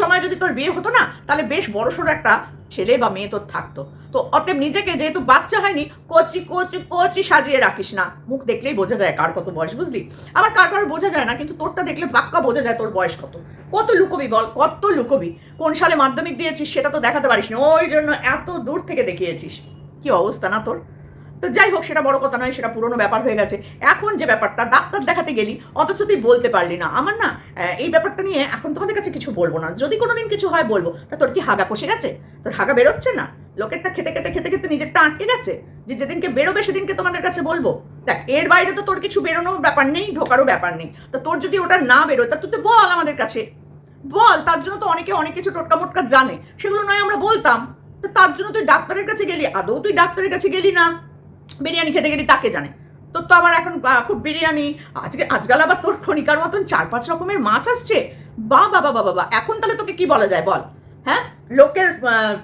সময় যদি তোর বিয়ে হতো না, তাহলে বেশ বড়সড় একটা ছেলে বা মেয়ে তোর থাকতো। তো অতএব নিজেকে যেহেতু বাচ্চা হয়নি, কচি কচি কচি সাজিয়ে রাখিস না। মুখ দেখলেই বোঝা যায় কার কত বয়স, বুঝলি? আবার কার কার বোঝা যায় না, কিন্তু তোরটা দেখলে পাক্কা বোঝা যায় তোর বয়স কত। কত লুকবি বল, কত লুকবি। কোন সালে মাধ্যমিক দিয়েছিস সেটা তো দেখাতে পারিস না। ওই জন্য এত দূর থেকে দেখিয়েছিস। কি অবস্থা না তোর? তো যাই হোক, সেটা বড় কথা নয়, সেটা পুরনো ব্যাপার হয়ে গেছে। এখন যে ব্যাপারটা, ডাক্তার দেখাতে গেলি, অথচ তুই বলতে পারলি না। আমার না এই ব্যাপারটা নিয়ে এখন তোমাদের কাছে কিছু বলব না। যদি কোনোদিন কিছু হয় বলব, তা তোর কি হাগা কষে গেছে? তোর হাগা বেরোচ্ছে না? লোকেরটা খেতে খেতে খেতে খেতে নিজেরটা আটকে গেছে? যে যেদিনকে বেরোবে, সেদিনকে তোমাদের কাছে বলব। দেখ, এর বাইরে তো তোর কিছু বেরোনোর ব্যাপার নেই, ঢোকারও ব্যাপার নেই। তো তোর যদি ওটা না বেরোয়, তা তুই তো বল আমাদের কাছে। বল, তার জন্য তো অনেকে অনেক কিছু টোটকা মোটকা জানে। সেগুলো নয় আমরা বলতাম। তো তার জন্য তুই ডাক্তারের কাছে গেলি, আদৌ তুই ডাক্তারের কাছে গেলি না? বিরিয়ানি খেতে গেলি তাকে জানে। তোর তো আবার এখন খুব বিরিয়ানি, আজকে, আজকাল আবার তোর খনিকার মতন চার পাঁচ রকমের মাছ আসছে। বা বাবা বাবা বা এখন তাহলে তোকে কি বলা যায় বল? হ্যাঁ? লোকের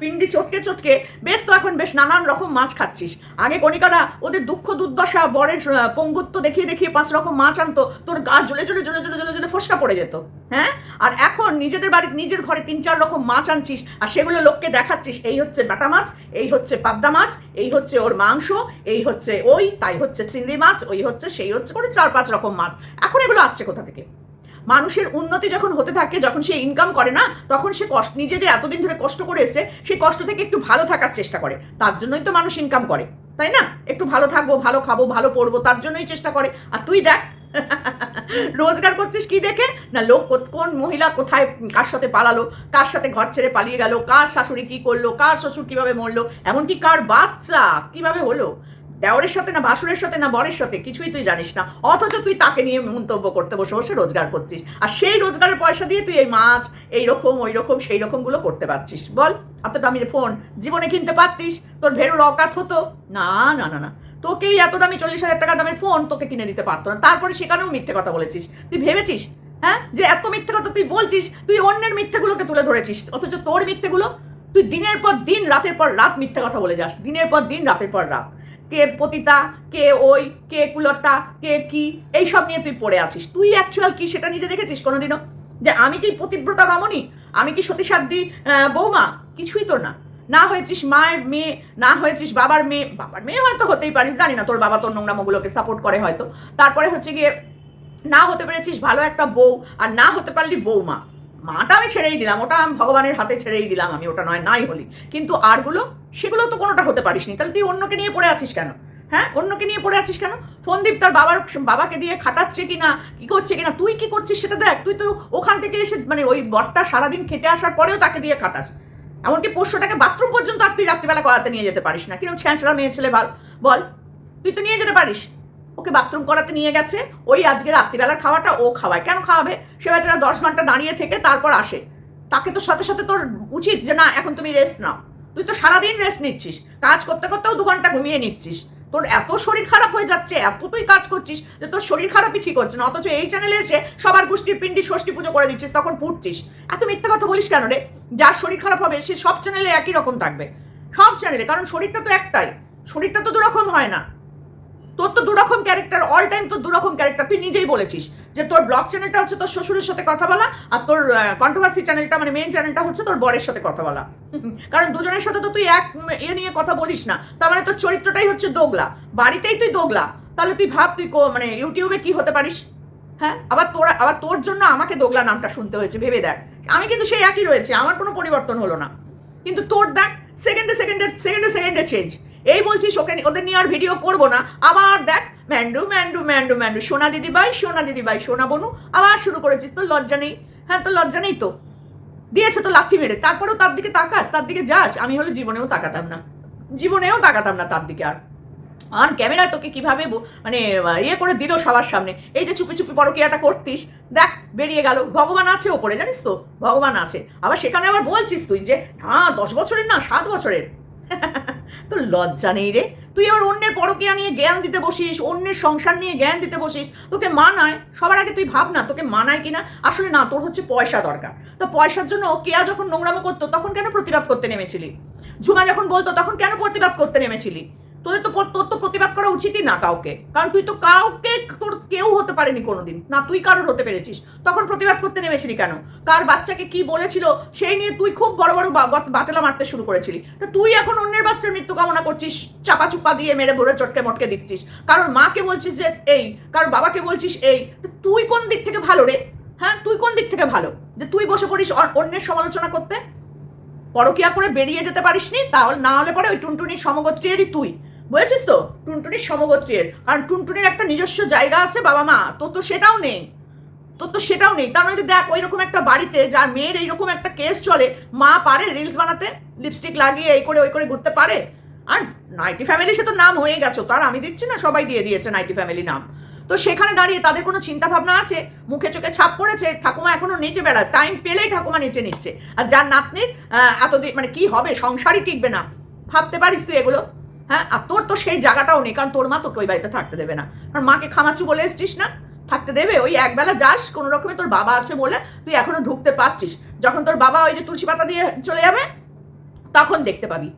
পিন্ডি চটকে চটকে, বেশ তো এখন বেশ নানান রকম মাছ খাচ্ছিস। আগে কণিকারা ওদের দুঃখ দুর্দশা, বরের পঙ্গুত্ব দেখিয়ে দেখিয়ে পাঁচ রকম মাছ আনতো, তোর গা জ্বলে জ্বলে জ্বলে জ্বলে জ্বলে জ্বলে ফোসকা পড়ে যেত হ্যাঁ? আর এখন নিজেদের বাড়ির, নিজের ঘরে তিন চার রকম মাছ আনছিস, আর সেগুলো লোককে দেখাচ্ছিস, এই হচ্ছে বাটা মাছ, এই হচ্ছে পাবদা মাছ, এই হচ্ছে ওর মাংস, এই হচ্ছে ওই, তাই হচ্ছে চিংড়ি মাছ, ওই হচ্ছে সেই হচ্ছে করে চার পাঁচ রকম মাছ। এখন এগুলো আসছে কোথা থেকে? মানুষের উন্নতি যখন হতে থাকে, যখন সে ইনকাম করে না, তখন সে কষ্ট, নিজে যে এতদিন ধরে কষ্ট করে এসছে সেই কষ্ট থেকে একটু ভালো থাকার চেষ্টা করে। তার জন্যই তো মানুষ ইনকাম করে, তাই না? একটু ভালো থাকব, ভালো খাব, ভালো পড়ব, তার জন্যই চেষ্টা করে। আর তুই দেখ, রোজগার করছিস কি দেখে? না লোক কোন মহিলা কোথায়, কার সাথে পালালো, কার সাথে ঘর ছেড়ে পালিয়ে গেল, কার শাশুড়ি কি করল, কার শ্বশুর কীভাবে মরলো, এমনকি কার বাচ্চা কীভাবে হলো? দেওরের সাথে না ভাসুরের সাথে না বরের সাথে কিছুই তুই জানিস না। অথচ তুই তাকে নিয়ে মন্তব্য করতে বসে বসে রোজগার করছিস। আর সেই রোজগারের পয়সা দিয়ে তুই এই মাছ, এই রকম, ওই রকম, সেই রকমগুলো করতে পারছিস। বল এত দামি ফোন জীবনে কিনতে পারতিস? তোর ভেরুর অকাত হতো? না না না না। তোকেই এত দামি চল্লিশ হাজার টাকা দামের ফোন তোকে কিনে দিতে পারতো না। তারপরে সেখানেও মিথ্যে কথা বলেছিস। তুই ভেবেছিস হ্যাঁ যে এত মিথ্যে কথা তুই বলছিস, তুই অন্যের মিথ্যেগুলোকে তুলে ধরেছিস। অথচ তোর মিথ্যেগুলো তুই দিনের পর দিন, রাতের পর রাত মিথ্যে কথা বলে যাস। দিনের পর দিন, রাতের পর রাত। কে পতিতা, কে ওই, কে কুলট্টা কে কি, এইসব নিয়ে তুই পড়ে আছিস। তুই অ্যাকচুয়াল কি সেটা নিজে দেখেছিস কোনোদিনও? যে আমি কি পতিব্রতা রমণী? আমি কি সতীসাধ্যী বৌমা? কিছুই তো না। না হয়েছিস মায়ের মেয়ে, না হয়েছিস বাবার মেয়ে। বাবার মেয়ে হয়তো হতেই পারিস, জানি না তোর বাবা তোর নোংরামোগুলোকে সাপোর্ট করে হয়তো। তারপরে হচ্ছে গিয়ে, না হতে পেরেছিস ভালো একটা বউ, আর না হতে পারলি বৌমা। মাটা আমি ছেড়েই দিলাম, ওটা আমি ভগবানের হাতে ছেড়েই দিলাম আমি, ওটা নয়, নাই হলি। কিন্তু আরগুলো, সেগুলো তো কোনোটা হতে পারিস নি তাহলে তুই অন্যকে নিয়ে পড়ে আছিস কেন? হ্যাঁ? অন্যকে নিয়ে পড়ে আছিস কেন? ফোনদীপ তার বাবার, বাবাকে দিয়ে খাটাচ্ছে কিনা, কি করছে কিনা, তুই কি করছিস সেটা দেখ। তুই তো ওখান থেকে এসে মানে ওই বরটা সারাদিন খেটে আসার পরেও তাকে দিয়ে খাটাস। এমনকি পোষ্যটাকে বাথরুম পর্যন্ত আর তুই রাত্রিবেলা করাতে নিয়ে যেতে পারিস না। কীরকম ছ্যাঁচড়া মেয়ে ছেলে বল, তুই তো নিয়ে যেতে পারিস। ওকে বাথরুম করাতে নিয়ে গেছে। ওই আজকে রাত্রিবেলার খাওয়াটা ও খাওয়ায়। কেন খাওয়াবে? সে বেচারা দশ ঘণ্টা দাঁড়িয়ে থেকে তারপর আসে। তাকে তো সাথে সাথে তোর উচিত যে, না, এখন তুমি রেস্ট নাও। তুই তো সারাদিন রেস্ট নিচ্ছিস। কাজ করতে করতেও দু ঘণ্টা ঘুমিয়ে নিচ্ছিস। তোর এত শরীর খারাপ হয়ে যাচ্ছে, এত তুই কাজ করছিস যে, তোর শরীর খারাপই ঠিক হচ্ছে না। অথচ এই চ্যানেলে এসে সবার গোষ্ঠীর পিন্ডি ষষ্ঠী পুজো করে দিচ্ছিস, তখন ফুটছিস। এত মিথ্যা কথা বলিস কেন রে? যার শরীর খারাপ হবে, সে সব চ্যানেলে একই রকম থাকবে। সব চ্যানেলে কারণ শরীরটা তো একটাই। শরীরটা তো দুরকম হয় না। তোর তো দুরকম ক্যারেক্টার অল টাইম তোর দুরকম ক্যারেক্টার তুই নিজেই বলেছিস যে তোর ব্লগ চ্যানেলটা হচ্ছে তোর শ্বশুরের সাথে কথা বলা আর তোর কন্ট্রোভার্সি চ্যানেলটা মানে মেন চ্যানেলটা হচ্ছে তোর বরের সাথে কথা বলা। কারণ দুজনের সাথে তো তুই এক ইয়ে নিয়ে কথা বলিস না। তার মানে তোর চরিত্রটাই হচ্ছে দোগলা। বাড়িতেই তুই দোগলা। তাহলে তুই ভাব তুই মানে ইউটিউবে কি হতে পারিস? হ্যাঁ? আবার তোর আবার তোর জন্য আমাকে দোগলা নামটা শুনতে হয়েছে, ভেবে দেখ। আমি কিন্তু সেই একই রয়েছে, আমার কোনো পরিবর্তন হলো না। কিন্তু তোর দেখ সেকেন্ডে সেকেন্ডে সেকেন্ডে সেকেন্ডে চেঞ্জ এই বলছিস ওকে ওদের নিয়ে আর ভিডিও করব না। আবার দেখ, ম্যান্ডু ম্যান্ডু ম্যান্ডু ম্যান্ডু, সোনা দিদি ভাই সোনা দিদি ভাই সোনা বনু, আবার শুরু করেছিস, তোর লজ্জা নেই। হ্যাঁ তোর লজ্জা নেই তো? দিয়েছে তো লাফি মেরে। তারপরেও তার দিকে তাকাস, তার দিকে যাস। আমি হলে জীবনেও তাকাতাম না। জীবনেও তাকাতাম না তার দিকে আর। অন ক্যামেরায় তোকে কীভাবে মানে ইয়ে করে দিল সবার সামনে। এই যে চুপি চুপি পরকিয়াটা করতিস, দেখ, বেরিয়ে গেল। ভগবান আছে ওপরে, জানিস তো? ভগবান আছে। আবার সেখানে আবার বলছিস তুই যে হ্যাঁ দশ বছরের না, সাত বছরের। তোর লজ্জা নেই রে। তুই আবার অন্যের পরকিয়া নিয়ে জ্ঞান দিতে বসিস, অন্যের সংসার নিয়ে জ্ঞান দিতে বসিস। তোকে মানায়, সবার আগে তুই ভাব না, তোকে মানায় কিনা, আসলে না, তোর হচ্ছে পয়সা দরকার। তো পয়সার জন্য কেয়া যখন নোংরামো করতো, তখন কেন প্রতিবাদ করতে নেমেছিলি? ঝুমা যখন বলতো, তখন কেন প্রতিবাদ করতে নেমেছিলি? তোদের তো তোর তো প্রতিবাদ করা উচিতই না কাউকে। কারণ তুই তো কাউকে তোর কেউ হতে পারেনি কোনোদিন। না তুই কারোর হতে পেরেছিস। তখন প্রতিবাদ করতে নেমেছিলি কেন? কার বাচ্চাকে কি বলেছিল, সেই নিয়ে তুই খুব বড় বড় বাতেলা মারতে শুরু করেছিলি। তা তুই এখন অন্যের বাচ্চার মৃত্যু কামনা করছিস চাপা চুপা দিয়ে মেরে ভরে চটকে মটকে দিচ্ছিস। কারোর মাকে বলছিস যে, এই, কারোর বাবাকে বলছিস, এই। তুই কোন দিক থেকে ভালো রে? হ্যাঁ তুই কোন দিক থেকে ভালো? যে তুই বসে পড়িস অন্যের সমালোচনা করতে? পরকিয়া করে বেরিয়ে যেতে পারিসনি, তাহলে না হলে পরে ওই টুনটুনির সমগোত্রীয়েরই তুই। বুঝেছিস তো? টুনটুনির সমগোত্রীর। কারণ টুনটুনির একটা নিজস্ব জায়গা আছে বাবা মা, তোর তো সেটাও নেই। তোর তো সেটাও নেই। তার মধ্যে দেখ ওই রকম একটা বাড়িতে যার মেয়ের এইরকম একটা কেস চলে, মা পারে রিলস বানাতে লিপস্টিক লাগিয়ে এই করে ওই করে ঘুরতে পারে? আর নাইটি ফ্যামিলি সে তো নাম হয়ে গেছে, তার আমি দিচ্ছি না, সবাই দিয়ে দিয়েছে নাইটি ফ্যামিলি নাম। তো সেখানে দাঁড়িয়ে তাদের কোনো চিন্তা ভাবনা আছে? মুখে চোখে ছাপ পড়েছে? ঠাকুমা এখনও নিচে বেড়ায়। টাইম পেলেই ঠাকুমা নিচে নিচ্ছে। আর যার নাতনির এতদিন মানে কি হবে? সংসারই টিকবে না। ভাবতে পারিস তুই এগুলো? হ্যাঁ? আর তোর তো সেই জায়গাটাও নেই, কারণ তোর মা তোকে ওই বাড়িতে থাকতে দেবে না। কারণ মাকে খামাচু বলে এসছিস না? থাকতে দেবে, ওই একবেলা যাস, কোনো রকমে তোর বাবা আছে বলে তুই এখনও ঢুকতে পারছিস। যখন তোর বাবা ওই যে তুলসী পাতা দিয়ে চলে যাবে, তখন দেখতে পাবি।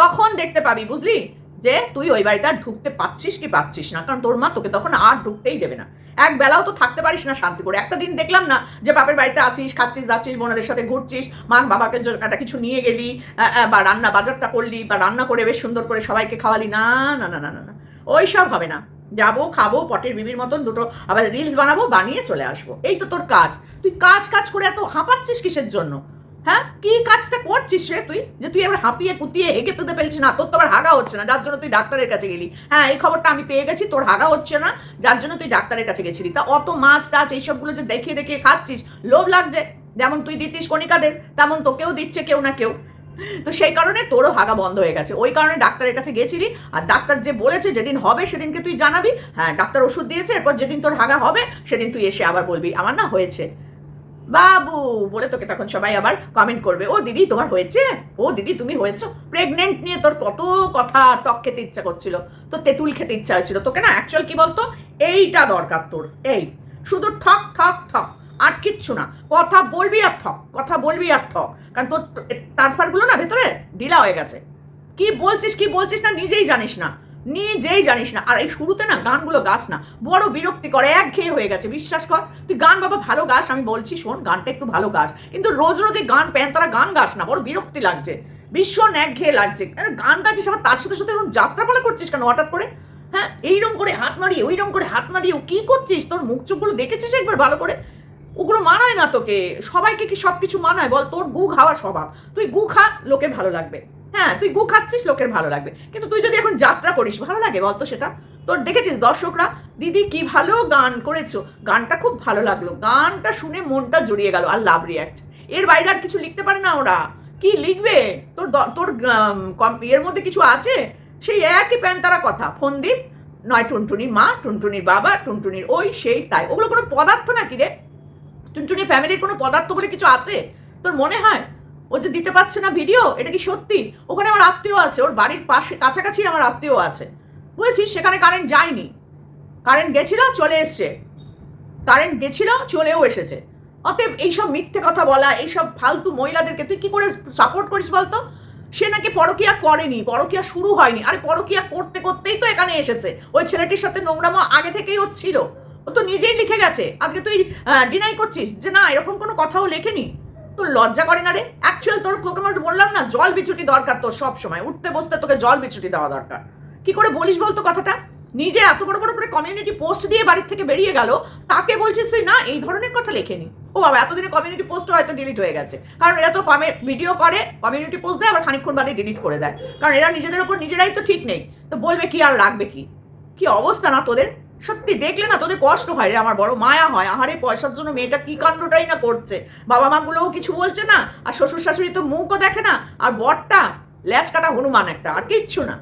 তখন দেখতে পাবি, বুঝলি? যে তুই ওই বাড়িতে আর ঢুকতে পাচ্ছিস কি পাচ্ছিস না, কারণ তোর মা তোকে তখন আর ঢুকতেই দেবে না। এক বেলাও তো থাকতে পারিস না শান্তি করে। একটা দিন দেখলাম না যে বাপের বাড়িতে আছিস, খাচ্ছিস, যাচ্ছিস, বোনাদের সাথে ঘুরছিস, মা বাবাকে একটা কিছু নিয়ে গেলি বা রান্না বাজারটা করলি, বা রান্না করে বেশ সুন্দর করে সবাইকে খাওয়ালি। না না না না না না, ওই সব হবে না। যাব, খাব, পটের বিবির মতন দুটো আবার রিলস বানাবো, বানিয়ে চলে আসব। এই তো তোর কাজ। তুই কাজ কাজ করে এত হাঁপাচ্ছিস কিসের জন্য? হ্যাঁ? কি কাজটা করছিস রে তুই? যে তুই এবার হাঁপিয়ে কুতিয়ে হেগে পেতে ফেলছিস না, তোর তো আবার হাগা হচ্ছে না, যার জন্য তুই ডাক্তারের কাছে গেলি। হ্যাঁ এই খবরটা আমি পেয়ে গেছি, তোর হাগা হচ্ছে না, যার জন্য তুই ডাক্তারের কাছে গেছিলি। তা অত মাছ টাছ এইসবগুলো যে দেখিয়ে দেখিয়ে খাচ্ছিস, লোভ লাগছে। যেমন তুই দিতিস কণিকাদের, তেমন তোকেও দিচ্ছে কেউ না কেউ। তো সেই কারণে তোরও হাগা বন্ধ হয়ে গেছে। ওই কারণে ডাক্তারের কাছে গেছিলি, আর ডাক্তার যে বলেছে যেদিন হবে সেদিনকে তুই জানাবি। হ্যাঁ ডাক্তার ওষুধ দিয়েছে, এরপর যেদিন তোর হাগা হবে, সেদিন তুই এসে আবার বলবি। আমার না হয়েছে। বাবু, বলে তোকে তখন সবাই আবার কমেন্ট করবে। ও দিদি, তোমার হয়েছে? ও দিদি, তুমি হয়েছো? প্রেগনেন্ট নিয়ে তোর কত কথা টক খেতে ইচ্ছা করছিল। তোর তেঁতুল খেতে ইচ্ছা হয়েছিল। তোকে না অ্যাকচুয়াল কি বলতো? এইটা দরকার তোর। এই, শুধু ঠক ঠক ঠক। আর কিচ্ছু না। কথা বলবি আর ঠক। কথা বলবি আর ঠক। কারণ তোর তারফারগুলো না ভেতরে ঢিলা হয়ে গেছে। কি বলছিস কি বলছিস না নিজেই জানিস না। নিজেই জানিস না। আর এই শুরুতে না গানগুলো গাস না। বড় বিরক্তি করে একঘেয়ে হয়ে গেছে। বিশ্বাস কর, তুই গান বাবা ভালো গাস, আমি বলছি শোন, গানটা একটু ভালো গাস। কিন্তু রোজ রোজ এই গান প্যান, তারা গান গাস না। বড় বিরক্তি লাগছে। ভীষণ একঘেয়ে লাগছে। গান গাইছিস, আবার তার সাথে সাথে এরকম যাত্রা বলে করছিস কেন হঠাৎ করে? হ্যাঁ এইরকম করে হাত মারিয়ে ওইরকম করে হাত ও কি করছিস? তোর মুখ চোখগুলো দেখেছিস একবার ভালো করে? ওগুলো মানায় না তোকে। সবাইকে কি সব কিছু মানায়? বল, তোর গু খাওয়া স্বভাব। তুই গু খা লোকের ভালো লাগবে। হ্যাঁ তুই গু খাচ্ছিস, লোকের ভালো লাগবে। কিন্তু তুই যদি এখন যাত্রা করিস, ভালো লাগে বলতো সেটা? তোর দেখেছিস দর্শকরা? দিদি কি ভালো গান করেছ? গানটা খুব ভালো লাগল। গানটা শুনে মনটা জড়িয়ে গেল। আর লাভ রিয়াক্ট এর বাইরে আর কিছু লিখতে পারে না ওরা। কি লিখবে? তোর তোর এর মধ্যে কিছু আছে? সেই একই প্যান্তারা কথা। ফন্দীপ, নয় টুনটুনির মা, টুনটুনির বাবা, টুনটুনির ওই, সেই, তাই। ওগুলো কোনো পদার্থ নাকি রে? টুনটুনি ফ্যামিলির কোনো পদার্থ বলে কিছু আছে? তোর মনে হয়? ও যে দিতে পারছে না ভিডিও এটা কি সত্যি? ওখানে আমার আত্মীয় আছে, ওর বাড়ির পাশে, কাছাকাছি আমার আত্মীয় আছে। বুঝেছিস সেখানে কারেন্ট যায়নি। কারেন্ট গেছিল, চলে এসছে। কারেন্ট গেছিল, চলেও এসেছে। অতএব এইসব মিথ্যে কথা বলা, এইসব ফালতু মহিলাদেরকে তুই কি করে সাপোর্ট করিস বলতো? সে নাকি পরকিয়া করেনি, পরকিয়া শুরু হয়নি। আরে পরকিয়া করতে করতেই তো এখানে এসেছে। ওই ছেলেটির সাথে নোংরামো আগে থেকেই হচ্ছিল। ও তো নিজেই লিখে গেছে। আজকে তুই ডিনাই করছিস? যে না, এরকম কোনো কথাও লেখেনি। তোর লজ্জা করে না রে? অ্যাকচুয়াল তোর তোকে আমি বললাম না, জল বিছুটি দরকার তোর সব সময়। উঠতে বসতে তোকে জল বিছুটি দেওয়া দরকার। কি করে বলিস বলতো কথাটা? নিজে এত বড় বড় করে কমিউনিটি পোস্ট দিয়ে বাড়ির থেকে বেরিয়ে গেল, তাকে বলছিস তুই, না, এই ধরনের কথা লেখেনি ও বাবা, এতদিনে কমিউনিটি পোস্ট হয়তো ডিলিট হয়ে গেছে। কারণ এরা তো কমে ভিডিও করে কমিউনিটি পোস্ট দেয়, আবার খানিকক্ষণ বাদে ডিলিট করে দেয়। কারণ এরা নিজেদের ওপর নিজেরাই তো ঠিক নেই। তো বলবে কি আর রাখবে কি? কি অবস্থা না তোদের? সত্যি, দেখলে না তোদের কষ্ট হয় রে, আমার বড় মায়া হয়। আহারে, পয়সার জন্য মেয়েটা কি কাণ্ডটাই না করছে। বাবা মাগুলোও কিছু বলছে না, আর শ্বশুর শাশুড়ি তো মুখও দেখে না, আর বরটা ল্যাচ কাটা হনুমান একটা, আর কিচ্ছু না।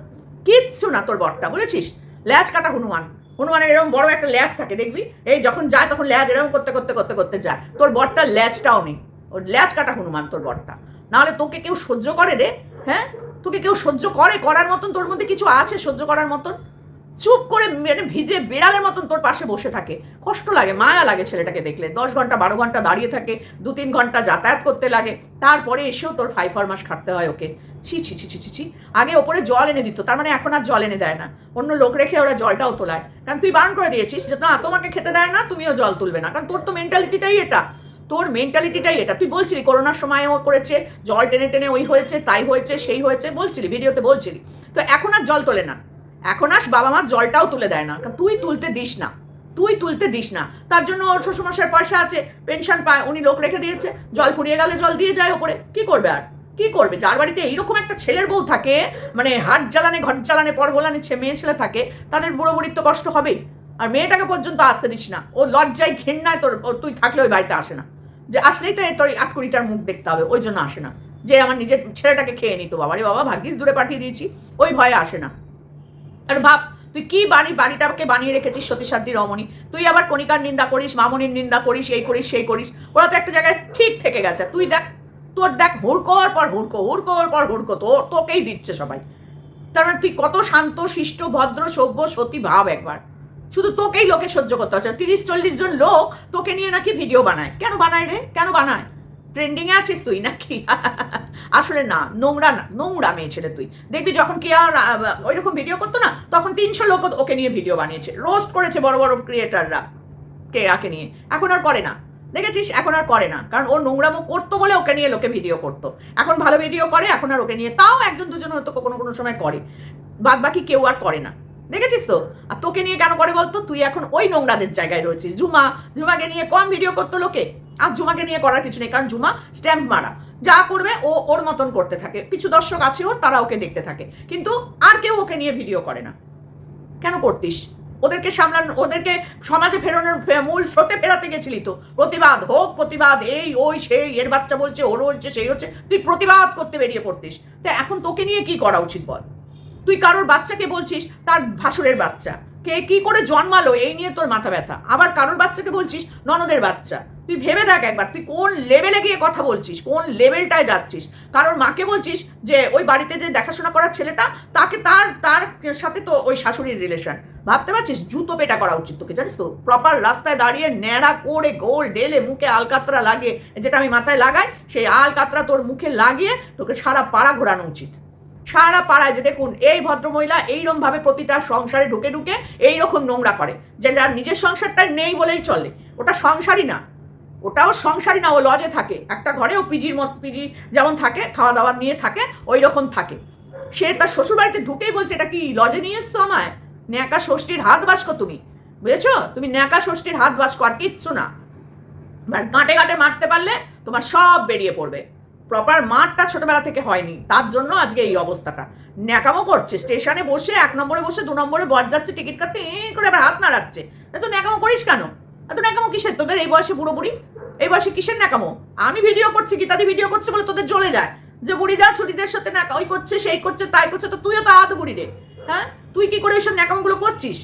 কিচ্ছু না তোর বরটা, বুঝেছিস? ল্যাচ কাটা হনুমান। হনুমানের এরকম বড় একটা ল্যাচ থাকে, দেখবি? এই যখন যায় তখন ল্যাচ এরকম করতে করতে করতে করতে যায়। তোর বরটা ল্যাচটাও নেই। ওর ল্যাচ কাটা হনুমান তোর বরটা। নাহলে তোকে কেউ সহ্য করে রে হ্যাঁ? তোকে কেউ সহ্য করে, করার মতন তোর মধ্যে কিছু আছে সহ্য করার মতন? চুপ করে মানে ভিজে বেড়ালের মতন তোর পাশে বসে থাকে। কষ্ট লাগে, মায়া লাগে ছেলেটাকে দেখলে। দশ ঘণ্টা, বারো ঘণ্টা দাঁড়িয়ে থাকে, দু তিন ঘণ্টা যাতায়াত করতে লাগে। তারপরে এসেও তোর ফাইভ মাস খাটতে হয় ওকে। ছি ছি ছি ছি ছি ছি। আগে ওপরে জল এনে দিত, তার মানে এখন আর জল এনে দেয় না। অন্য লোক রেখে ওরা জলটাও তোলায়। কারণ তুই বারণ করে দিয়েছিস যে, না, তোমাকে খেতে দেয় না, তুমিও জল তুলবে না। কারণ তোর তো মেন্টালিটিটাই এটা। তোর মেন্টালিটিটাই এটা। তুই বলছিলি করোনার সময় ও করেছে, জল টেনে টেনে ওই হয়েছে, তাই হয়েছে, সেই হয়েছে। বলছিলি, ভিডিওতে বলছিলি। তো এখন আর জল তোলে না। এখন আর বাবা মা জলটাও তুলে দেয় না। তুই তুলতে দিস না। তুই তুলতে দিস না। তার জন্য ওর শ্বশুরমশাইয়ের পয়সা আছে পেনশন পায়, উনি লোক রেখে দিয়েছে। জল ফুরিয়ে গেলে জল দিয়ে যায় ওপরে। কি করবে আর? কি করবে? যার বাড়িতে এইরকম একটা ছেলের বউ থাকে মানে হাট জ্বালানে, ঘর জ্বালানে, পর গোলানে মেয়ে ছেলে থাকে, তাদের বুড়ো বুড়ির তো কষ্ট হবেই। আর মেয়েটাকে পর্যন্ত আসতে দিস না। ও লজ্জায় ঘেন্নায় তোর তুই থাকলে ওই বাড়িতে আসে না। যে আসলেই তো তোর আট কুড়িটার মুখ দেখতে হবে, ওই জন্য আসে না। যে আমার নিজের ছেলেটাকে খেয়ে নিত বাবা রে বাবা, ভাগ্যিস দূরে পাঠিয়ে দিয়েছি। ওই ভয়ে আসে না। আর ভাব, তুই কি বাড়ি, বাড়িটাকে বানিয়ে রেখেছিস সতী সাধ্যি রমণী? তুই আবার কণিকার নিন্দা করিস, মামনির নিন্দা করিস, এই করিস, সেই করিস। ওরা তো একটা জায়গায় ঠিক থেকে গেছে। তুই দেখ, তোর দেখ, হুড়কোর পর হুড়কো, হুড়কোর পর হুড়কো, তো তোকেই দিচ্ছে সবাই। তার মানে তুই কত শান্ত, শিষ্ট, ভদ্র, সভ্য, সতী ভাব একবার। শুধু তোকেই লোকে সহ্য করতে হচ্ছে। তিরিশ, চল্লিশ জন লোক তোকে নিয়ে নাকি ভিডিও বানায়। কেন বানায় রে? কেন বানায়? ট্রেন্ডিংয়ে আছিস তুই নাকি? আসলে না, নোংরা না, নোংরা মেয়ে ছেলে তুই। দেখবি যখন কি আর ওই রকম ভিডিও করতো না, তখন তিনশো লোক ওকে নিয়ে ভিডিও বানিয়েছে। রোস্ট করেছে বড় বড় ক্রিয়েটাররা কে আকে নিয়ে। এখন আর করে না। দেখেছিস? এখন আর করে না। কারণ ও নোংরামো করতো বলে ওকে নিয়ে লোকে ভিডিও করতো। এখন ভালো ভিডিও করে, এখন আর ওকে নিয়ে। তাও একজন দুজন হয়তো কোনো কোনো সময় করে। বাদ বাকি কেউ আর করে না। দেখেছিস তো? আর তোকে নিয়ে কেন করে বলতো? তুই এখন ওই নোংরাদের জায়গায় রয়েছিস। জুমা জুমাকে নিয়ে কম ভিডিও করতো লোকে। আর জুমাকে নিয়ে করার কিছু নেই। কারণ জুমা স্ট্যাম্প মারা। যা করবে ও ওর মতন করতে থাকে। কিছু দর্শক আছে ওর, তারা ওকে দেখতে থাকে। কিন্তু আর কেউ ওকে নিয়ে ভিডিও করে না। কেন করতিস? ওদেরকে সামলান, ওদেরকে সমাজে ফেরানোর মূল স্রোতে ফেরাতে গেছিলি তো। প্রতিবাদ হোক, প্রতিবাদ, এই, ওই, সেই, এর বাচ্চা বলছে, ওর হচ্ছে, সেই হচ্ছে, তুই প্রতিবাদ করতে বেরিয়ে পড়তিস। তো এখন তোকে নিয়ে কি করা উচিত বল? তুই কারোর বাচ্চাকে বলছিস, তার ভাসুরের বাচ্চা। কে কি করে জন্মালো? এই নিয়ে তোর মাথা ব্যথা। আবার কারোর বাচ্চাকে বলছিস, ননদের বাচ্চা। তুই ভেবে দেখ একবার, তুই কোন লেভেলে গিয়ে কথা বলছিস, কোন লেভেলটায় যাচ্ছিস? কারোর মাকে বলছিস যে, ওই বাড়িতে যে দেখাশোনা করার ছেলেটা, তাকে তার তার সাথে তো ওই শাশুড়ির রিলেশন ভাবতে পারছিস? জুতো পেটা করা উচিত তোকে, জানিস তো? প্রপার রাস্তায় দাঁড়িয়ে ন্যাড়া করে গোল ডেলে মুখে আলকাতরা লাগিয়ে, যেটা আমি মাথায় লাগাই, সেই আলকাতরা তোর মুখে লাগিয়ে তোকে সারা পাড়া ঘোরানো উচিত। সারা পাড়ায় যে দেখুন, এই ভদ্রমহিলা এইরকম ভাবে প্রতিটা সংসারে ঢুকে ঢুকে এইরকম নোংরা করে। যে যার নিজের সংসারটা নেই বলেই চলে। ওটা সংসারই না। ওটাও সংসারই না, ও লজে থাকে। একটা ঘরে ও পিজির মত পিজি যেমন থাকে খাওয়া দাওয়া নিয়ে থাকে ওই রকম থাকে। সে তার শ্বশুরবাড়িতে ঢুকেই বলছে, এটা কি লজে নিয়ে এসছো আমায়? ন্যাকা ষষ্ঠীর হাত বাসকো তুমি। বুঝেছ? তুমি ন্যাকা ষষ্ঠীর হাত বাসকো আর কিচ্ছু না। গাঁটে গাঁটে মারতে পারলে তোমার সব বেরিয়ে পড়বে। প্রপার মাঠটা ছোটবেলা থেকে হয়নি। তার জন্য আজকে এই অবস্থাটা। ন্যাকামো করছে। স্টেশনে বসে এক নম্বরে বসে দু নম্বরে বর যাচ্ছে, টিকিট কাটতে এ করে আবার হাত নাড়াচ্ছে। এত ন্যাকামো করিস কেন? এত ন্যাকামো কিসের? তোদের এই বয়সে বুড়ো বুড়ি? এই বয়সে কিসের ন্যাকামো? আমি ভিডিও করছি গীতাদি ভিডিও করছে বলে তোদের জ্বলে যায়। যে বুড়িরা ছুটিদের সাথে ন্যাকা ওই করছে, সেই করছে, তাই করছে, তো তুইও তো আদ বুড়ি রে। হ্যাঁ? তুই কি করে এইসব ন্যাকামোগুলো করছিস?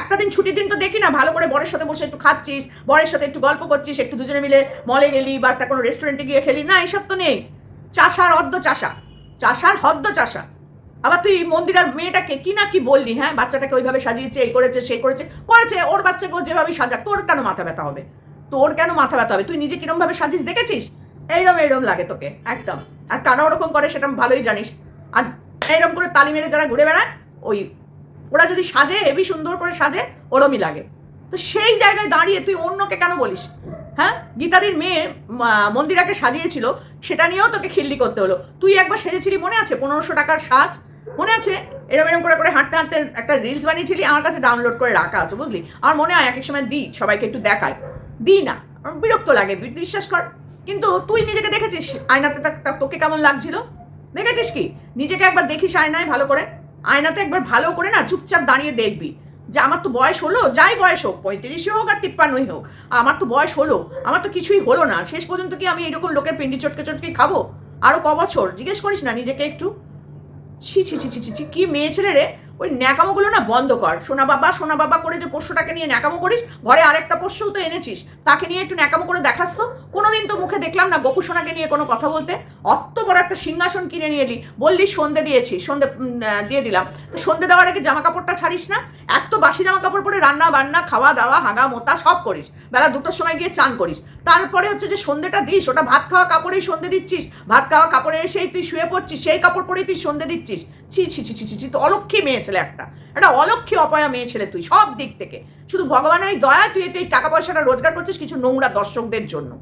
একটা দিন ছুটির দিন তো দেখি না, ভালো করে বরের সাথে বসে একটু খাচ্ছিস, বরের সাথে একটু গল্প করছিস, একটু দুজনে মিলে মলে গেলি বা একটা কোনো রেস্টুরেন্টে গিয়ে খেলি। না এইসব তো নেই। চাষার অর্ধ চাষা। চাষার হদ্দ চাষা। আবার তুই মন্দিরার মেয়েটাকে কি না কি বললি হ্যাঁ? বাচ্চাটাকে ওইভাবে সাজিয়েছে, এই করেছে সে করেছে করেছে, ওর বাচ্চাকে যেভাবে সাজাক, তোর কেন মাথা ব্যথা হবে? তোর কেন মাথা ব্যথা হবে? তুই নিজে কিরম ভাবে সাজিস, দেখেছিস? এইরম এইরম লাগে তোকে, একদম। আর কারা ওরকম করে, সেটা ভালোই জানিস। আর এইরকম করে তালি মেরে যারা ঘুরে বেড়ায়, ওই ওরা যদি সাজে হেবি সুন্দর করে সাজে, ওরমই লাগে। তো সেই জায়গায় দাঁড়িয়ে তুই অন্যকে কেন বলিস? হ্যাঁ? গীতাদির মেয়ে মন্দিরাকে সাজিয়েছিল, সেটা নিয়েও তোকে খিল্লি করতে হলো। তুই একবার সেজেছিলি, মনে আছে? পনেরোশো টাকার সাজ? মনে আছে? এরম এরম করে করে হাঁটতে হাঁটতে একটা রিলস বানিয়েছিলি, আমার কাছে ডাউনলোড করে রাখা আছে, বুঝলি? আমার মনে হয় এক এক সময় দিই, সবাইকে একটু দেখায় দিই না বিরক্ত লাগে বিশ্বাস কর। কিন্তু তুই নিজেকে দেখেছিস? আয়নাতে তোকে কেমন লাগছিল? দেখেছিস কি? নিজেকে একবার দেখিস আয়নায় ভালো করে। আয়নাতে একবার ভালো করে না চুপচাপ দাঁড়িয়ে দেখবি। যে আমার তো বয়স হলো, যাই বয়স হোক পঁয়ত্রিশে হোক আর তিপ্পান্নই হোক, আমার তো বয়স হলো, আমার তো কিছুই হলো না, শেষ পর্যন্ত কি আমি এরকম লোকের পিন্ডি চটকে চটকে খাব? আরও ক বছর, জিজ্ঞেস করিস না নিজেকে একটু। ছি ছি ছি ছি ছি ছি, কি মেয়ে ছেলে রে? ওই ন্যাকামোগুলো না বন্ধ কর। সোনা বাবা সোনা বাবা করে যে পোষ্যটাকে নিয়ে ন্যাকামো করিস, ঘরে আরেকটা পোষ্যও তো এনেছিস। তাকে নিয়ে একটু ন্যাকামো করে দেখাস তো। কোনোদিন তো মুখে দেখলাম না গোপু সোনাকে নিয়ে কোনো কথা বলতে। অত বড় একটা সিংহাসন কিনে নিয়ে এলি। বললি, সন্ধে দিয়েছি, সন্ধে দিয়ে দিলাম। তো সন্ধে দেওয়ার আগে জামা কাপড়টা ছাড়িস না। এত বাসি জামা কাপড় পরে রান্না বান্না, খাওয়া দাওয়া, হাগা মোতা সব করিস। বেলা দুটোর সময় গিয়ে চান করিস। তারপরে হচ্ছে যে সন্ধেটা দিস, ওটা ভাত খাওয়া কাপড়েই সন্ধে দিচ্ছিস। ভাত খাওয়া কাপড়ে এসেই তুই শুয়ে পড়ছিস, সেই কাপড় পরেই তুই সন্ধে দিচ্ছিস। ছি ছি ছি ছি ছি ছি, তো অলক্ষী মেয়ে ছেলে একটা। একটা অলক্ষী অপয়া মেয়ে ছেলে তুই, সব দিক থেকে। শুধু ভগবানের দয়া তুই এই টাকা পয়সাটা রোজগার করছিস কিছু নোংরা দর্শকদের জন্য।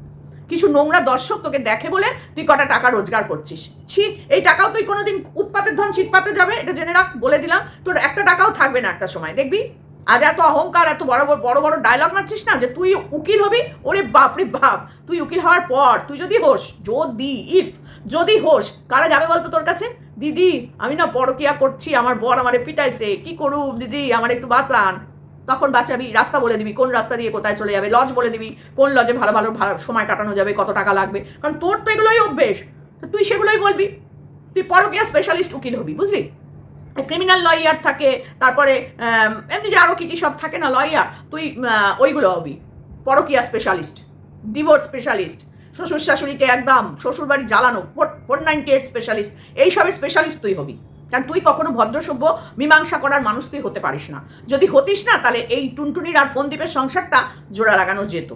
কিছু নোংরা দর্শক তোকে দেখে বলে তুই কটা টাকা রোজগার করছিস। ছি, এই টাকাও তুই কোনোদিন উৎপাতের ধন চিৎপাতে যাবে, এটা জেনে রাখ, বলে দিলাম, তোর একটা টাকাও থাকবে না একটা সময়, দেখবি? আজ এত অহংকার, এত বড় বড় বড় বড় ডায়লগ মারছিস না যে তুই উকিল হবি? ওরে বাপরে বাপ, তুই উকিল হওয়ার পর, তুই যদি হোস, যদি, ইফ, যদি হোস, কারা যাবে বলতো তোর কাছে? দিদি, আমি না পরকিয়া করছি, আমার বর আমারে পিটাইছে, কি করুম দিদি, আমার একটু বাঁচান। তখন বাঁচাবি? রাস্তা বলে দিবি। কোন রাস্তা দিয়ে কোথায় চলে যাবে? লজ বলে দিবি। কোন লজে ভালো ভালো সময় কাটানো যাবে? কত টাকা লাগবে? কারণ তোর তো এগুলোই অভ্যেস। তুই সেগুলোই বলবি। তুই পরকিয়া স্পেশালিস্ট উকিল হবি, বুঝলি? ক্রিমিনাল লয়ার থাকে, তারপরে এমনি যে আরও কী কী সব থাকে না লয়ার তুই ওইগুলো হবি। পরকিয়া স্পেশালিস্ট ডিভোর্স স্পেশালিস্ট শ্বশুর শাশুড়িকে একদম শ্বশুরবাড়ি জ্বালানো, four four ninety eight specialist এইসবের স্পেশালিস্ট তুই হবি। কারণ তুই কখনো ভদ্রসভ্য মীমাংসা করার মানুষ তুই হতে পারিস না। যদি হতিস না, তাহলে এই টুনটুনির আর ফোনদীপের সংসারটা জোড়া লাগানো যেত।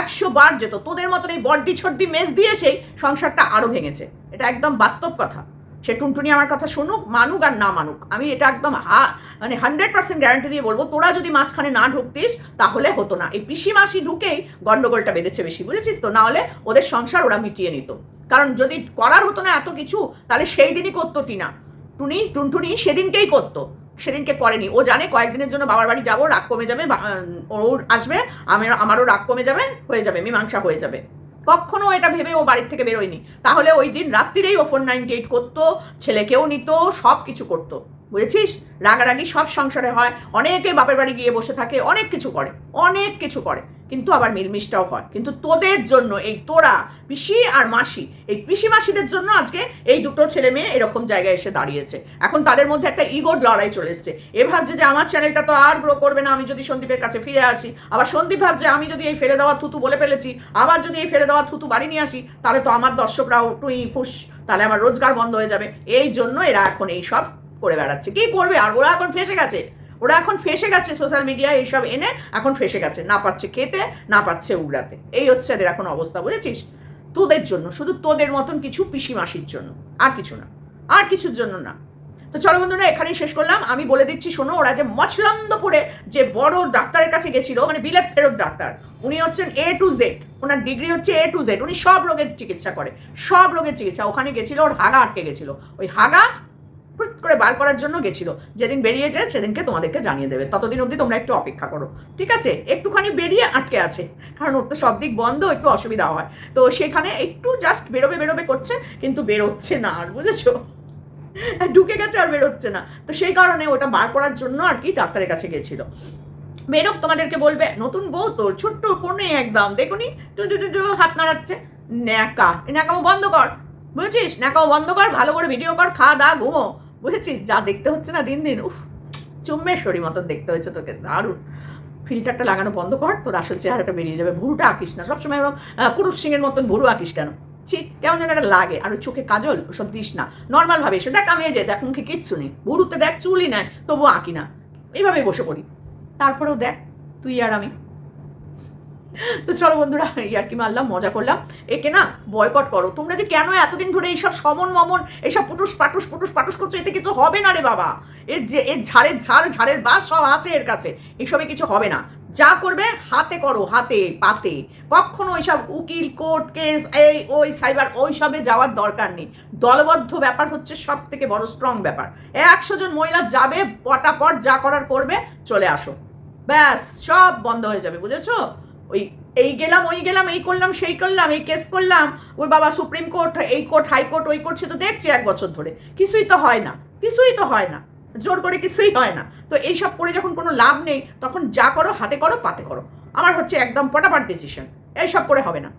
একশো বার যেত। তোদের মতন এই বড্ডি ছড্ডি মেজ দিয়ে সেই সংসারটা আরও ভেঙেছে। এটা একদম বাস্তব কথা। সে টুনটুনি আমার কথা শুনুক, মানুক আর না মানুক। আমি এটা একদম হা মানে হান্ড্রেড পার্সেন্ট গ্যারান্টি দিয়ে বলব, তোরা যদি মাঝখানে না ঢুকতিস, তাহলে হতো না। এই পিসি মাসি ঢুকেই গন্ডগোলটা বেঁধেছে বেশি, বুঝেছিস তো? নাহলে ওদের সংসার ওরা মিটিয়ে নিত। কারণ যদি করার হতো না এত কিছু, তাহলে সেই দিনই করতো টিনা টুনি, টুনটুনি সেদিনকেই করতো। সেদিনকে করেনি। ও জানে কয়েকদিনের জন্য বাবার বাড়ি যাব, রাগ কমে যাবে, বা- ও আসবে আমি আমারও রাগ কমে যাবে, হয়ে যাবে, মীমাংসা হয়ে যাবে। কখনো এটা ভেবে ও বাড়ির থেকে বেরোয়নি। তাহলে ওই দিন রাত্রিরেই ও ফোর নাইনটি এইট করতো, ছেলেকেও নিত, সব কিছু করতো। বুঝেছিস? রাগারাগি সব সংসারে হয়। অনেকে বাপের বাড়ি গিয়ে বসে থাকে, অনেক কিছু করে, অনেক কিছু করে। কিন্তু আবার মিলমিশটাও হয়। কিন্তু তোদের জন্য এই তোরা, পিসি আর মাসি, এই পিসি মাসিদের জন্য আজকে এই দুটো ছেলে মেয়ে এরকম জায়গায় এসে দাঁড়িয়েছে। এখন তাদের মধ্যে একটা ইগোর লড়াই চলে এসছে। এ ভাবছে যে আমার চ্যানেলটা তো আর গ্রো করবে না, আমি যদি সন্দীপের কাছে ফিরে আসি। আবার সন্দীপ ভাবছে, আমি যদি এই ফেলে দেওয়া থুতু বলে ফেলেছি, আবার যদি এই ফেলে দেওয়া থুতু বাড়ি নিয়ে আসি, তাহলে তো আমার দর্শকরাও টুই ফুস, তাহলে আমার রোজগার বন্ধ হয়ে যাবে। এই জন্য এরা এখন এই সব করে বেড়াচ্ছে। কি করবে? আর ওরা এখন ফেসে গেছে। ওরা এখন ফেসে গেছে সোশ্যাল মিডিয়ায় এইসব এনে, এখন ফেসে গেছে। না পাচ্ছে খেতে, না পাচ্ছে উড়াতে। এই হচ্ছে এদের এখন অবস্থা, বুঝেছিস? তোদের জন্য, শুধু তোদের মতন কিছু পিসি মাসির জন্য। আর কিছু না। আর কিছুর জন্য না। তো চলো বন্ধুরা, এখানেই শেষ করলাম। আমি বলে দিচ্ছি, শোনো, ওরা যে মছলন্দপুরে যে বড় ডাক্তারের কাছে গেছিল মানে বিলেত ফেরত ডাক্তার, উনি হচ্ছেন এ টু জেড ওনার ডিগ্রি হচ্ছে এ টু জেড উনি সব রোগের চিকিৎসা করে। সব রোগের চিকিৎসা। ওখানে গেছিল, ওর হাগা আটকে গেছিল। ওই হাগা করে বার করার জন্য গেছিল। যেদিন বেরিয়েছে সেদিনকে তোমাদেরকে জানিয়ে দেবে। ততদিন অবধি তোমরা একটু অপেক্ষা করো। ঠিক আছে? একটুখানি বেরিয়ে আটকে আছে। কারণ ওর তো সব দিক বন্ধ, একটু অসুবিধা হয়। তো সেখানে একটু জাস্ট বেরোবে বেরোবে করছে, কিন্তু বেরোচ্ছে না, আর বুঝেছ? ঢুকে গেছে আর বেরোচ্ছে না। তো সেই কারণে ওটা বার করার জন্য আর কি ডাক্তারের কাছে গেছিল। বেরোক, তোমাদেরকে বলবে, নতুন বউ তো ছোট্ট ফোনে একদম, দেখুনি হাত নাড়াচ্ছে। ন্যাকা, ন্যাকামো বন্ধ কর। বুঝেছিস? ন্যাকামো বন্ধ কর, ভালো করে ভিডিও কর, খা, দা, ঘুমো। বুঝেছিস? যা দেখতে হচ্ছে না দিন দিন। উফ, চুম্বেশ্বরী মতন দেখতে হয়েছে তোকে। দারুণ। ফিল্টারটা লাগানো বন্ধ কর, তোর আসল চেহারাটা বেরিয়ে যাবে। ভুরুটা আঁকিস না। সবসময় ওরকম কুরুপ সিংয়ের মতন ভুরু আঁকিস কেন? ছি, কেমন যেন একটা লাগে। আর চোখে কাজল, ওসব দিস না। নর্মালভাবে এসে দেখ, আমি যে দেখ, মুখে কিচ্ছু নেই। ভুরুতে দেখ, চুলই নেয়, তবুও আঁকি না। এইভাবেই বসে পড়ি। তারপরেও দেখ, তুই আর আমি। তো চলো বন্ধুরা, এই আর কি মারলাম, মজা করলাম। একে না বয়কট করো। তোমরা যে কেন এতদিন ধরে এইসব সমন মমন, এইসব পুটুস পাটুস পুটুস পাটুস করছ, এতে কিছু হবে না রে বাবা। এর যে, এর ঝাড়ের ঝাড়, ঝাড়ের বাস সব আছে এর কাছে। এসবে কিছু হবে না। যা করবে হাতে করো, হাতে, পাতে। কখনো ওইসব উকিল, কোর্ট কেস, এই, ওই, সাইবার ওই সবে যাওয়ার দরকার নেই। দলবদ্ধ ব্যাপার হচ্ছে সব থেকে বড় স্ট্রং ব্যাপার। একশো জন মহিলা যাবে, পটাপট যা করার করবে, চলে আসো। ব্যাস, সব বন্ধ হয়ে যাবে, বুঝেছ? এই গেলাম, ওই গেলাম, এই করলাম, সেই করলাম, এই কেস করলাম। ওই বাবা সুপ্রিম কোর্ট, এই কোর্ট হাইকোর্ট ওই কোর্ট, সে তো দেখছি এক বছর ধরে। কিছুই তো হয় না, কিছুই তো হয় না। জোর করে কিছুই হয় না। তো এইসব করে যখন কোনো লাভ নেই, তখন যা করো, হাতে করো, পাতে করো। আমার হচ্ছে একদম পটাপট ডিসিশন এইসব করে হবে না।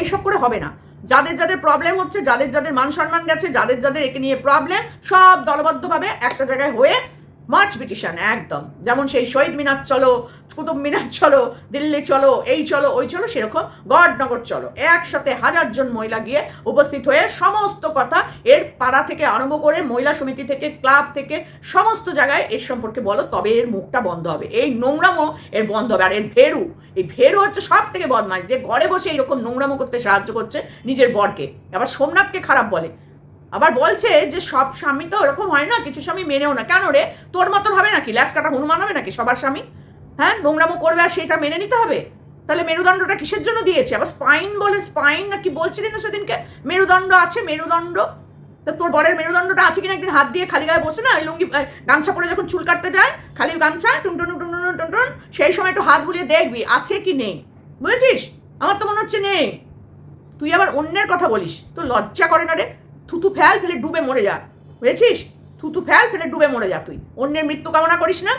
এইসব করে হবে না। যাদের যাদের প্রবলেম হচ্ছে, যাদের যাদের মান সম্মান গেছে, যাদের যাদের একে নিয়ে প্রবলেম সব দলবদ্ধভাবে একটা জায়গায় হয়ে মার্চ পিটিশন একদম। যেমন সেই শহীদ মিনার চলো, কুতুব মিনার চলো, দিল্লি চলো, এই চলো, ওই চলো, সেরকম গডনগর চলো। একসাথে হাজার জন মহিলা গিয়ে উপস্থিত হয়ে সমস্ত কথা এর পাড়া থেকে আরম্ভ করে মহিলা সমিতি থেকে, ক্লাব থেকে, সমস্ত জায়গায় এর সম্পর্কে বলো, তবে এর মুখটা বন্ধ হবে। এই নোংরামো এর বন্ধ হবে। আর এর ভেরু, এই ভেরু হচ্ছে সব থেকে বদমাস যে ঘরে বসে এরকম নোংরামো করতে সাহায্য করছে নিজের বরকে। আবার সোমনাথকে খারাপ বলে। আবার বলছে যে সব স্বামী তো ওরকম হয় না, কিছু স্বামী মেনেও না। কেন রে? তোর মতন হবে নাকি? ল্যাচ কাটা হনুমান হবে নাকি সবার স্বামী? হ্যাঁ নোংরামো করবে আর সেটা মেনে নিতে হবে? তাহলে মেরুদণ্ডটা কিসের জন্য দিয়েছে? আবার স্পাইন বলে স্পাইন নাকি বলছিলি না সেদিনকে? মেরুদণ্ড আছে, মেরুদণ্ড। তা তোর বরের মেরুদণ্ডটা আছে কিনা একদিন হাত দিয়ে খালি গায়ে বসে না? লুঙ্গি গামছা পরে যখন চুল কাটতে যায়, খালি গামছা টুনটুন টুনটুন টুনটুন সেই সময় একটু হাত বুলিয়ে দেখবি, আছে কি নেই? বুঝেছিস? আমার তো মনে হচ্ছে নেই। তুই আবার অন্যের কথা বলিস। তো লজ্জা করে না রে? থুতু ফেল ফেলে ডুবে মরে যা, বুঝেছিস? থুতু ফেল ফেলে ডুবে মরে যা তুই। অন্যের মৃত্যু কামনা করিস না।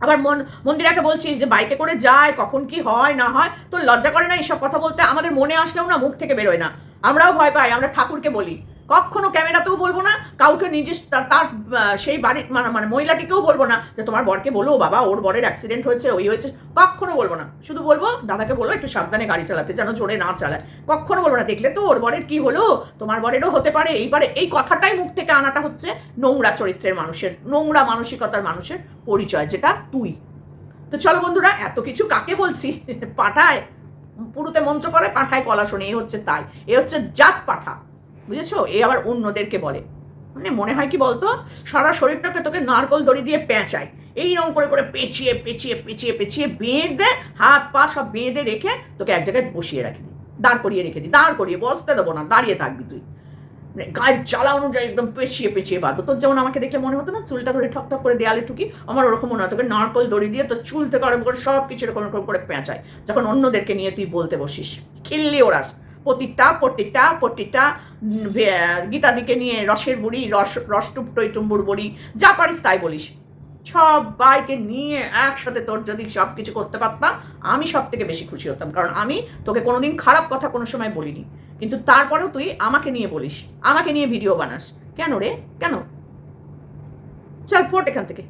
আবার মন মন্দিরাকে বলছিস যে, বাইকে করে যায়, কখন কি হয়, না হয়? তোর লজ্জা করে না এইসব কথা বলতে আমাদের মনে আসলেও না মুখ থেকে বেরোয় না। আমরাও ভয় পাই, আমরা ঠাকুরকে বলি। কখনো ক্যামেরাতেও বলব না, কাউকে নিজে তার সেই বাড়ির মানে মানে মহিলাটিকেও বলব না যে তোমার বরকে বলো বাবা, ওর বরের অ্যাক্সিডেন্ট হয়েছে, ওই হয়েছে। কখনো বলব না। শুধু বলব, দাদাকে বলো একটু সাবধানে গাড়ি চালাতে, যেন জোরে না চালায়। কখনো বলব না, দেখলে তো ওর বরের কি হলো? তোমার বরেরও হতে পারে। এই পারে এই কথাটাই মুখ থেকে আনাটা হচ্ছে নোংরা চরিত্রের মানুষের, নোংরা মানসিকতার মানুষের পরিচয়, যেটা তুই। তো চলো বন্ধুরা, এত কিছু কাকে বলছি? পাঠায়, পুরুতে মন্ত্র করে পাঠায়, কলা শোনে এ হচ্ছে তাই। এ হচ্ছে জাত পাঠা। বুঝেছ? এ আবার অন্যদেরকে বলে। মানে মনে হয় কি বলতো? সারা শরীরটাকে তোকে নারকল দড়ি দিয়ে পেঁচায়। এইরকম করে করে পেঁচিয়ে পেঁচিয়ে পেঁচিয়ে পেঁচিয়ে বেঁধে, হাত পা সব বেঁধে রেখে তোকে এক জায়গায় বসিয়ে রাখি দাঁড় করিয়ে রেখে দিই। দাঁড় করিয়ে, বসতে দেবো না, দাঁড়িয়ে থাকবি তুই। মানে গায়ের জ্বালা অনুযায়ী একদম পেঁচিয়ে পেঁচিয়ে বাঁধবো। তোর যেমন আমাকে দেখলে মনে হতো না, চুলটা ধরে ঠক ঠক করে দেয়ালে ঠুকি, আমার ওরকম মনে হয় তোকে নারকল দড়ি দিয়ে তোর চুল থেকে আরম্ভ করে সব কিছু এরকম এরকম করে পেঁচায়। যখন অন্যদেরকে নিয়ে তুই বলতে বসিস খিল্লি ওরাস পতিটা পটিটা পটিটা গীতাদিকে নিয়ে রসের বুড়ি, রস রস রসটুপ টইটুম্বুর বড়ি, যা পারিস তাই বলিস। সবাইকে নিয়ে একসাথে তোর যদি সব কিছু করতে পারতাম, আমি সব থেকে বেশি খুশি হতাম। কারণ আমি তোকে কোনোদিন খারাপ কথা কোনো সময় বলিনি। কিন্তু তারপরেও তুই আমাকে নিয়ে বলিস, আমাকে নিয়ে ভিডিও বানাস। কেন রে? কেন? চল, ফোট এখান থেকে।